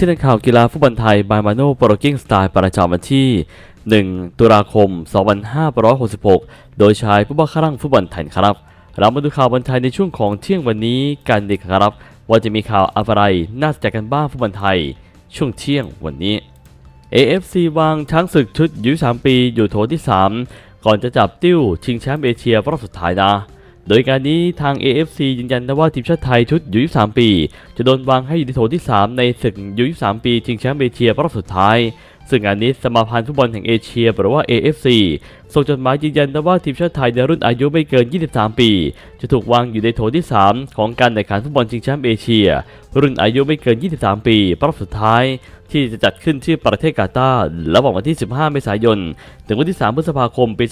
ที่นักข่าวกีฬาฟุตบอลไทยบายมาโนโปรกิ้งสไตล์ประจำวันที่ 1 ตุลาคม 2566 โดยชายผู้บ้าคลั่งฟุตบอลไทยครับ เรามาดูข่าวบอลไทยในช่วงของเที่ยงวันนี้กันดีครับ ว่าจะมีข่าวอะไรน่าสนใจกันบ้างฟุตบอลไทย ช่วงเที่ยงวันนี้ AFC วางช้างศึกชุดยุ3ปีอยู่โถที่ 3 ก่อนจะจับติ้วชิงแชมป์เอเชียรอบสุดท้ายนะ โดยการนี้ทาง AFC ยืนยันนะว่าทีมชาติไทยชุดยุ23ปี จะโดนวางให้อยู่ในโถที่ 3 ในศึกยุ23ปีชิงแชมป์เอเชียรอบสุดท้าย ซึ่งงานนี้สมาพันธ์ฟุตบอลแห่งเอเชียหรือว่า AFC ส่งจดหมายยืนยันนะว่าทีมชาติไทยในรุ่นอายุไม่เกิน 23 ปี จะถูกวางอยู่ในโถที่ 3 ของการแข่งขันฟุตบอลชิงแชมป์เอเชีย รุ่นอายุไม่เกิน 23 ปีรอบสุดท้ายที่จะจัดขึ้นที่ประเทศกาตาร์ระหว่างวันที่ 15 เมษายน ถึงวันที่ 3 พฤษภาคม ปี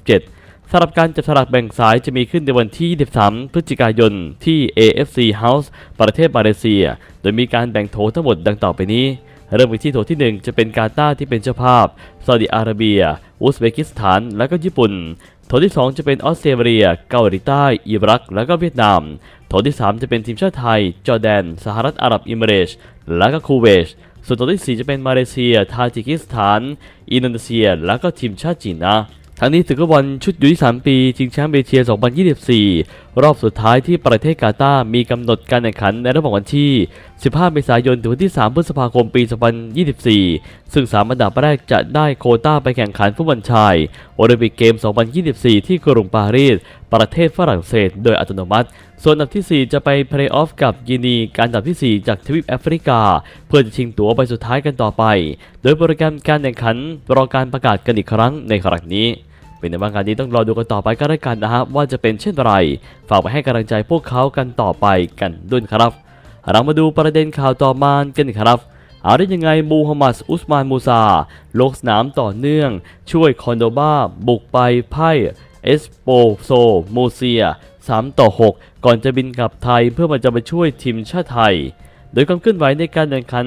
2567 สำหรับการจับสลากแบ่งสายจะมีขึ้นในวันที่ 23 พฤศจิกายน ที่ AFC House ประเทศมาเลเซีย โดยมีการแบ่งโถทั้งหมดดังต่อไปนี้ เริ่มไปที่โถที่ 1 จะเป็นกาตาร์ที่เป็นเจ้าภาพซาอุดิอาระเบีย อุซเบกิสถาน และก็ญี่ปุ่น โถที่ 2 จะเป็นออสเตรเลีย เกาหลีใต้ อิรัก และก็เวียดนาม โถที่ 3 จะเป็นทีมชาติไทย จอร์แดน สหรัฐอาหรับเอมิเรตและก็คูเวตส่วนโถที่ 4 จะเป็นมาเลเซีย ทาจิกิสถาน อินโดนีเซีย และก็ทีมชาติจีนนะ ทั้งนี้ศึกฟุตบอลชุดยู23ปีชิงแชมป์เอเชีย 2024 รอบสุดท้ายที่ประเทศกาตาร์มีกำหนดการแข่งขันในระหว่างวันที่ 15 เมษายนถึงวันที่ 3 พฤษภาคมปี 2024 ซึ่ง 3 อันดับแรกจะได้โคต้าไปแข่งขันฟุตบอลชายโอลิมปิกเกม 2024 ที่กรุงปารีส ประเทศฝรั่งเศส โดยอัตโนมัติ ส่วนอันดับที่ 4 จะไปเพลย์ออฟกับกินี การอันดับทีสี่ 4 จากทวีปแอฟริกา เพื่อจะชิงตั๋วไปสุดท้ายกันต่อไป โดยโปรแกรมการแข่งขันรอการประกาศกันอีกครั้งในครั้งนี้ เป็นในบางการนี้ต้องรอดูกันต่อไปก็แล้วกันนะฮะว่าจะเป็นเช่นไร ฝากไปให้กำลังใจพวกเขากันต่อไปกันด้วยครับ เรามาดูประเด็นข่าวต่อมากันครับเอาได้ยังไงมูฮัมหมัดอุสมานมูซาลงสนามต่อเนื่อง ช่วยคอนโดบาบุกไปไพ่เอสโปโซโมเซีย 3 ต่อ 6 ก่อนจะบินกลับไทยเพื่อมาจะไปช่วยทีมชาติไทย โดยความเคลื่อนไหวในการแข่งขัน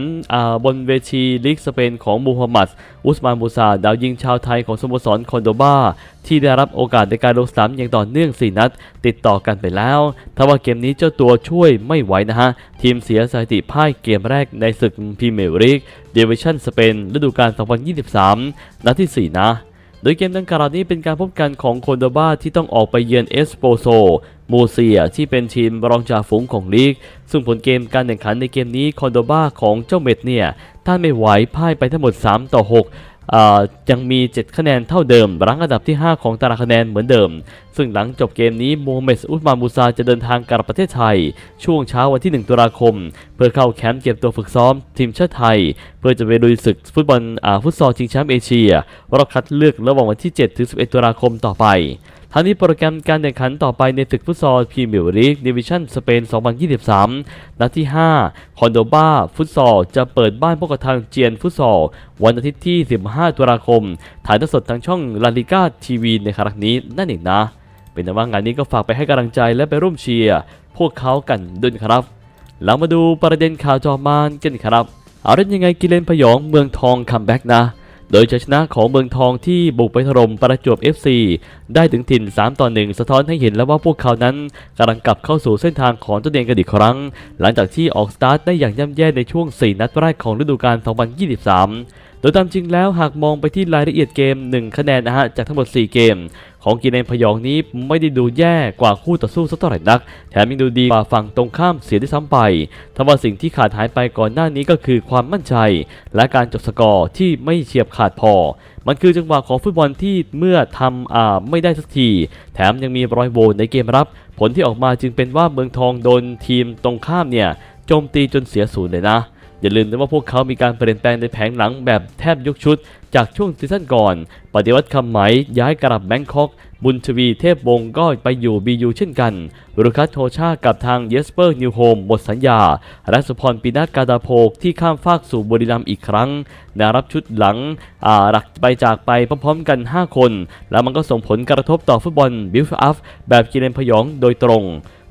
บนเวทีลีกสเปนของมูฮัมหมัด อุสมานมูซาดาวยิงชาวไทยของสโมสรคอนโดบาที่ได้รับโอกาสในการลงสนามอย่างต่อเนื่อง 4 นัด ติดต่อกันไปแล้วทว่าเกมนี้เจ้าตัวช่วยไม่ไหวนะฮะ ทีมเสียสถิติพ่ายเกมแรกในศึกพรีเมียร์ลีกเดวิชั่นสเปนฤดูกาล 2023 นัดที่ 4 นะ โดยเกมดังกล่าวนี้เป็นการพบกันของโคอนโดบาที่ต้องออกไปเยือนเอสโปโซมูเซียที่เป็นทีมรองจ่าฝูงของลีก ซึ่งผลเกมการแข่งขันในเกมนี้คอนโดบาของเจ้าเม็ดเนี่ยท่านไม่ไหวพ่ายไปทั้งหมด 3 ต่อ 6 ยังมี 7 คะแนนเท่าเดิม รั้งอันดับที่ 5 ของตารางคะแนนเหมือนเดิม ซึ่งหลังจบเกมนี้โมฮัมเหม็ดอุสมานมูซาจะเดินทางกลับประเทศไทย ช่วงเช้าวันที่ 1 ตุลาคม เพื่อเข้าแคมป์เก็บตัวฝึกซ้อมทีมชาติไทย เพื่อจะไปลุยศึกฟุตบอลฟุตซอลชิงแชมป์เอเชียรอบคัดเลือกระหว่างวันที่ 7 ถึง 11 ตุลาคมต่อไป ทั้งนี้โปรแกรมการแข่งขันต่อไปในศึกฟุตซอลพรีเมียร์ลีกดิวิชั่นสเปน 2023 นัดที่ 5 คอนโดบาฟุตซอล จะเปิดบ้านพบกับทางเจียนฟุตซอล วันอาทิตย์ที่ 15 ตุลาคม ถ่ายทอดสดทางช่องลาลิก้าทีวีในครั้งนี้นั่นเองนะ เป็นแต่ว่างานนี้ก็ฝากไปให้กำลังใจและไปร่วมเชียร์พวกเขากันด้วยนะครับเรามาดูประเด็นข่าวจอมานกันครับ เอาเล่นยังไงกิเลนพยองเมืองทองคัมแบ็กนะ โดยชัยชนะของเมืองทองที่บุกไปถล่มประจวบ FC ได้ถึงถิ่น 3 ต่อ 1 สะท้อนให้เห็นแล้วว่าพวกเขานั้นกำลังกลับเข้าสู่เส้นทางของตัวเองกันอีกครั้ง หลังจากที่ออกสตาร์ทได้อย่างย่ำแย่ในช่วง 4 นัดแรกของฤดูกาล 2023 โดยตามจริงแล้วหากมองไปที่รายละเอียดเกม 1 คะแนนนะฮะจากทั้งหมด 4 เกม ของกิเลนพยองนี้ไม่ได้ดูแย่กว่าคู่ต่อสู้สักเท่าไหร่นัก แถมยังดูดีกว่าฝั่งตรงข้ามเสียด้วยซ้ำไปทว่าสิ่งที่ขาดหายไปก่อนหน้านี้ก็คือความมั่นใจ และการจบสกอร์ที่ไม่เฉียบขาดพอ มันคือจังหวะของฟุตบอลที่เมื่อทำอ่าไม่ได้สักที แถมยังมีรอยโหวในเกมรับ ผลที่ออกมาจึงเป็นว่าเมืองทองโดนทีมตรงข้ามเนี่ยโจมตีจนเสียศูนย์เลยนะ อย่าลืมนะว่าพวกเขามีการเปลี่ยนแปลงในแผงหลังแบบแทบยกชุด จากช่วงซีซั่นก่อน ปฏิวัติคำไหมย้ายกลับแบงคอก บุญชวีเทพวงศ์ก็ไปอยู่บียูเช่นกันรุคัตโทชากับทางเยสเปอร์นิวโฮมหมดสัญญาและสุพรปีนัทกาดาโพกที่ข้ามฟากสู่บุรีรัมย์อีกครั้งนารับชุดหลังอ่าหลักไปจากไปพร้อมๆกัน 5 คน แล้วมันก็ส่งผลกระทบต่อฟุตบอลบิลฟ์อัพแบบกิเลนพยองโดยตรง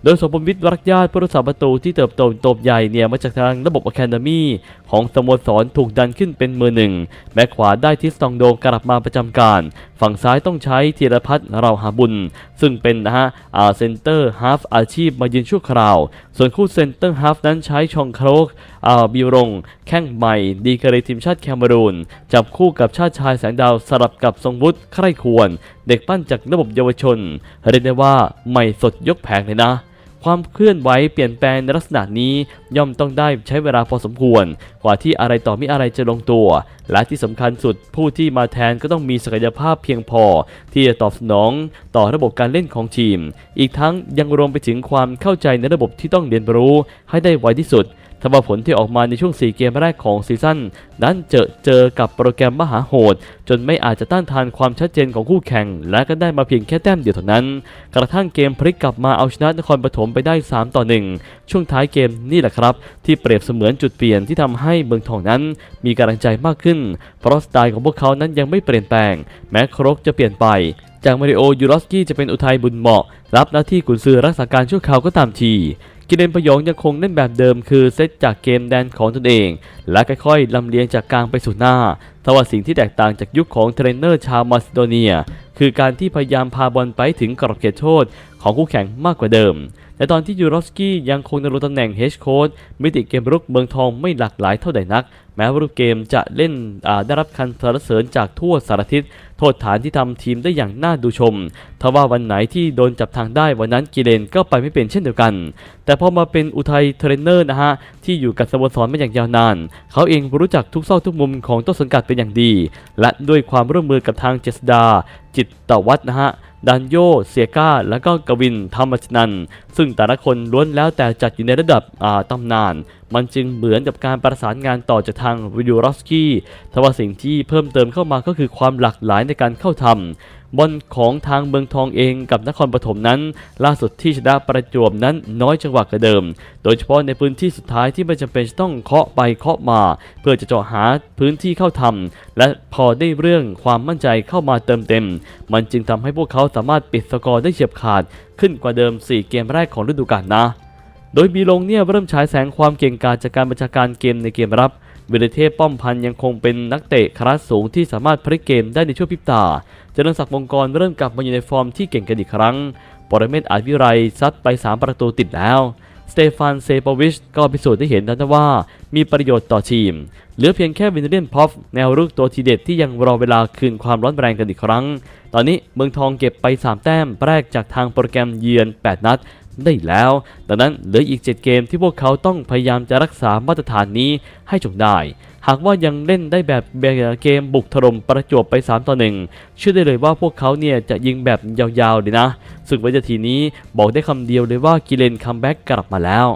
โดยสมบูรณ์วิทย์รักญาติผู้รักษาประตูที่เติบโตโตบใหญ่เนี่ยมาจากทางระบบอะคาเดมี่ของสโมสรถูกดันขึ้นเป็นมือหนึ่งแบ็คขวาได้ทิสตองโดกลับมาประจำการ ฝั่งซ้ายต้องใช้ธีรพัฒน์เราหาบุญ ซึ่งเป็นนะฮะอาเซนเตอร์ฮาฟอาชีพมายืนชั่วคราว ส่วนคู่เซนเตอร์ฮาฟนั้นใช้ชองโครกอาบิวรง แข้งใหม่ ดีกรีทีมชาติแคนารูน จับคู่กับชาติชายแสงดาวสลับกับทรงวุฒิใคร่ควร เด็กปั้นจากระบบเยาวชน เรียกได้ว่าใหม่สดยกแผงเลยนะ ความเคลื่อนไหวเปลี่ยนแปลงในลักษณะนี้ ย่อมต้องได้ใช้เวลาพอสมควร กว่าที่อะไรต่อมิอะไรจะลงตัว และที่สำคัญสุดผู้ที่มาแทนก็ต้องมีศักยภาพเพียงพอ ที่จะตอบสนองต่อระบบการเล่นของทีม อีกทั้งยังรวมไปถึงความเข้าใจในระบบที่ต้องเรียนรู้ให้ได้ไวที่สุดทว่าผลที่ออกมาในช่วง 4 เกมแรกของซีซั่นนั้นเจอเจอกับโปรแกรมมหาโหด จนไม่อาจจะต้านทานความชัดเจนของคู่แข่ง และก็ได้มาเพียงแค่แต้มเดียวเท่านั้น กระทั่งเกมพลิกกลับมาเอาชนะนครปฐมไปได้ 3 ต่อ 1 ช่วงท้ายเกมนี่แหละครับที่เปรียบเสมือนจุดเปลี่ยนที่ทำให้เมืองทองนั้น มีกำลังใจมากขึ้น เพราะสไตล์ของพวกเขานั้นยังไม่เปลี่ยนแปลง แม้ครกจะเปลี่ยนไป จากมาริโอยูรอสกี้จะเป็นอุทัยบุญเหมาะ รับหน้าที่กุนซือรักษาการชั่วคราวก็ตามทีกิเลนพยองยังคงเล่นแบบเดิมคือเซตจากเกมแดนของตนเอง และค่อยๆลำเลียงจากกลางไปสู่หน้าทว่าสิ่งที่แตกต่างจากยุคของเทรนเนอร์ชาวมาซิโดเนีย คือการที่พยายามพาบอลไปถึงกรอบเขตโทษ ของคู่แข่งมากกว่าเดิม แต่ตอนที่ยูรอฟสกี้ยังคงดำรงตำแหน่งเฮดโค้ชมิติเกมรุกเมืองทองไม่หลากหลายเท่าใดนัก แม้ว่ารูปเกมจะเล่นได้รับคันสรรเสริญจากทั่วสารทิศ โทษฐานที่ทำทีมได้อย่างน่าดูชม ทว่าวันไหนที่โดนจับทางได้วันนั้นกิเลนก็ไปไม่เป็นเช่นเดียวกัน แต่พอมาเป็นอุทัยเทรนเนอร์นะฮะที่อยู่กับสโมสรมาอย่างยาวนาน เขาเองรู้จักทุกซอกทุกมุมของต้นสังกัดเป็นอย่างดี และด้วยความร่วมมือกับทางเจษดาจิตตวัฒนะฮะ ดันโย เซียก้าและก็กวินธรรมชนัน ซึ่งแต่ละคนล้วนแล้วแต่จัดอยู่ในระดับอาตำนาน มันจึงเหมือนกับการประสานงานต่อจากทางวิดูรอฟสกี้ทว่าสิ่งที่เพิ่มเติมเข้ามาก็คือความหลากหลายในการเข้าทำบอลของทางเมืองทองเองกับนครปฐมนั้น ล่าสุดที่ชนะประจวบนั้นน้อยจังหวะกว่าเดิม โดยเฉพาะในพื้นที่สุดท้ายที่ไม่จำเป็นต้องเคาะไปเคาะมา เพื่อจะเจาะหาพื้นที่เข้าทำและพอได้เรื่องความมั่นใจเข้ามาเติมเต็ม มันจึงทำให้พวกเขาสามารถปิดสกอร์ได้เฉียบขาด ขึ้นกว่าเดิม 4 เกมแรกของฤดูกาลนะ โดยบีลงเนี่ยเริ่มฉายแสงความเก่งกาจจากการบัญชาการเกมในเกมรับวิรเทพป้อมพันยังคงเป็นนักเตะคลาสสูงที่สามารถพลิกเกมได้ในช่วงพริบตาเจริญศักดิ์มงกรเริ่มกลับมาอยู่ในฟอร์มที่เก่งกันอีกครั้ง ปรเมศอาจวิไรซัดไป 3 ประตูติดแล้ว สเตฟานเซปวิชก็พิสูจน์ได้เห็นแล้วนะว่า มีประโยชน์ต่อทีม เหลือเพียงแค่วินเลียนพอฟแนวรุกตัวทีเด็ดที่ยังรอเวลาคืนความร้อนแรงกันอีกครั้ง ตอนนี้เมืองทองเก็บไป 3 แต้มแรกจากทางโปรแกรมเยือน 8 นัด ได้แล้ว ดังนั้นเหลืออีก 7 เกมที่พวกเขาต้องพยายามจะรักษามาตรฐานนี้ให้จงได้ หากว่ายังเล่นได้แบบเกมบุกถล่มประจวบไป 3 ต่อ 1 เชื่อได้เลยว่าพวกเขาเนี่ยจะยิงแบบยาวๆเลยนะ ซึ่งวินาทีนี้บอกได้คำเดียวเลยว่ากิเลนคัมแบ็กกลับมาแล้ว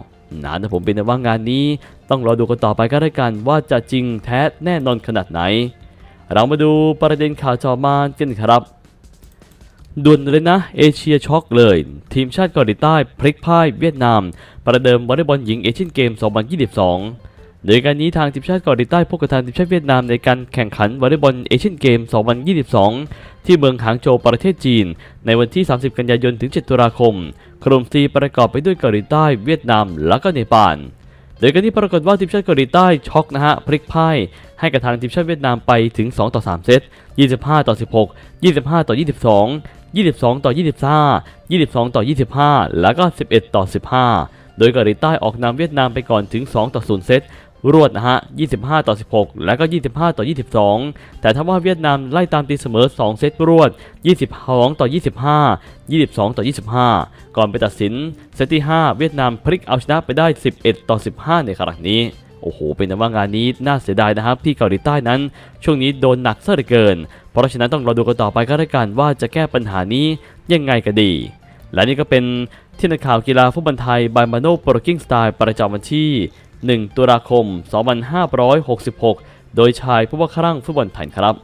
นะแต่ผมเป็นแต่ว่างานนี้ ต้องรอดูกันต่อไปก็ได้กันว่าจะจริงแท้แน่นอนขนาดไหน เรามาดูประเด็นข่าวจอมานกันครับ ด่วนเลยนะ เอเชียช็อกเลย ทีมชาติเกาหลีใต้พลิกพ่ายเวียดนาม ประเดิมวอลเลย์บอลหญิงเอเชียนเกม 2022 โดยการนี้ทางทีมชาติเกาหลีใต้พบกับทางทีมชาติเวียดนามในการแข่งขันวอลเลย์บอลเอเชียนเกม 2022 ที่เมืองหางโจวประเทศจีน ในวันที่ 30 กันยายนถึง 7 ตุลาคมกลุ่ม C ประกอบไปด้วยเกาหลีใต้เวียดนามและก็เนปาล โดยการที่ปรากฏว่าทีมชาติเกาหลีใต้ช็อกนะฮะพลิกพ่ายให้กับทางทีมชาติเวียดนามไปถึง 2 ต่อ 3 เซต 25 ต่อ 16 25 ต่อ 22 22 ต่อ 25 22 ต่อ 25 แล้วก็ 11 ต่อ 15 โดยเกาหลีใต้ออกนำเวียดนามไปก่อนถึง 2 ต่อ 0 เซต รวดนะฮะ 25 ต่อ 16 แล้วก็ 25 ต่อ 22 แต่ถ้าว่าเวียดนามไล่ตามตีเสมอ 2 เซตรวด 22 ต่อ 25 22 ต่อ 25 ก่อนไปตัดสินเซตที่ 5 เวียดนามพลิกเอาชนะไปได้ 11 ต่อ 15 ในครั้งนี้ โอ้โห เป็นแต่ว่างานนี้น่าเสียดายนะครับที่เกาหลีใต้นั้น ช่วงนี้โดนหนักซะเหลือเกิน เพราะฉะนั้นต้องรอดูกันต่อไปก็แล้วกันว่าจะแก้ปัญหานี้ยังไงกันดีและนี่ก็เป็นที่นักข่าวกีฬาฟุตบอลไทยบายมาโนโปรกิ้งสไตล์ประจำวันที่ 1 ตุลาคม 2566 โดยชายผู้ว่าครั่งฟุตบอลไทยครับ